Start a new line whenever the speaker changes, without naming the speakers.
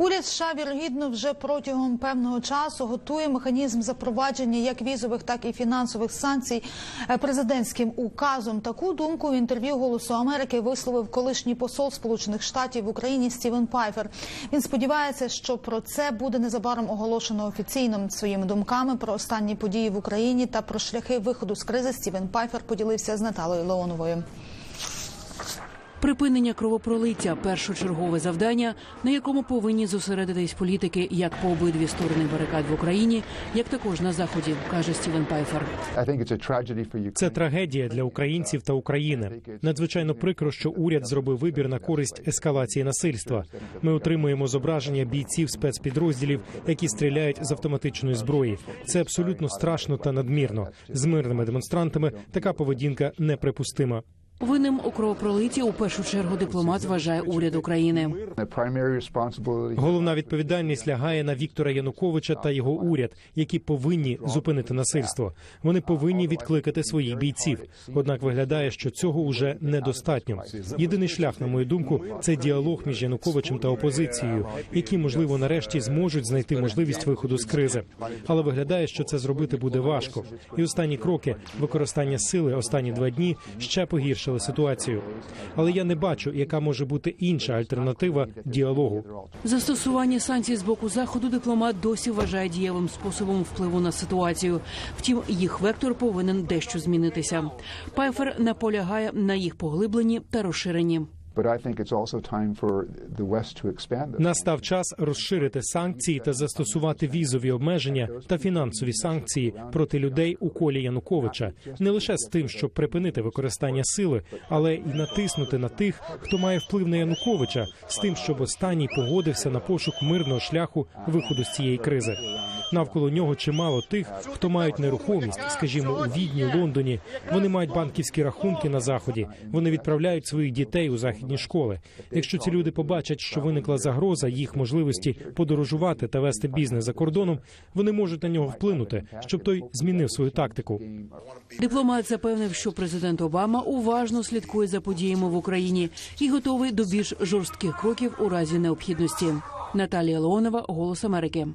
Уряд США вірогідно вже протягом певного часу готує механізм запровадження як візових, так і фінансових санкцій е, президентським указом. Таку думку в інтерв'ю Голосу Америки висловив колишній посол Сполучених Штатів в Україні Стівен Пайфер. Він сподівається, що про це буде незабаром оголошено офіційно. Своїми думками про останні події в Україні та про шляхи виходу з кризи Стівен Пайфер поділився з Наталою Леоновою.
Припинення кровопролиття першочергове завдання, на якому повинні зосередитись політики як по обидві сторони барикад в Україні, як також на заході, каже Стівен Пайфер.
Це трагедія для українців та України. Надзвичайно прикро, що уряд зробив вибір на користь ескалації насильства. Ми отримуємо зображення бійців спецпідрозділів, які стріляють з автоматичної зброї. Це абсолютно страшно та надмірно. З мирними демонстрантами така поведінка неприпустима.
Винним у кровопролитті у першу чергу дипломат вважає уряд України.
Головна відповідальність лягає на Віктора Януковича та його уряд, які повинні зупинити насильство. Вони повинні відкликати своїх бійців. Однак виглядає, що цього уже недостатньо. Єдиний шлях, на мою думку, це діалог між Януковичем та опозицією, які можливо нарешті зможуть знайти можливість виходу з кризи. Але виглядає, що це зробити буде важко. І останні кроки використання сили останні два дні ще погіршили ситуацію. Але я не бачу, яка може бути інша альтернатива діалогу.
Застосування санкцій з боку заходу дипломат досі вважає дієвим способом впливу на ситуацію. Втім, їх вектор повинен дещо змінитися. Пайфер наполягає на їх поглибленні та розширенні.
Настав час розширити санкції та застосувати візові обмеження та фінансові санкції проти людей у колі Януковича, не лише з тим, щоб припинити використання сили, але й натиснути на тих, хто має вплив на Януковича, з тим, щоб останній погодився на пошук мирного шляху виходу з цієї кризи. Навколо нього чимало тих, хто мають нерухомість, скажімо, у Відні, Лондоні. Вони мають банківські рахунки на заході. Вони відправляють своїх дітей у західні школи. Якщо ці люди побачать, що виникла загроза їх можливості подорожувати та вести бізнес за кордоном, вони можуть на нього вплинути, щоб той змінив свою тактику.
Дипломат запевнив, що президент Обама уважно слідкує за подіями в Україні і готовий до більш жорстких кроків у разі необхідності. Наталія Леонова, Голос Америки.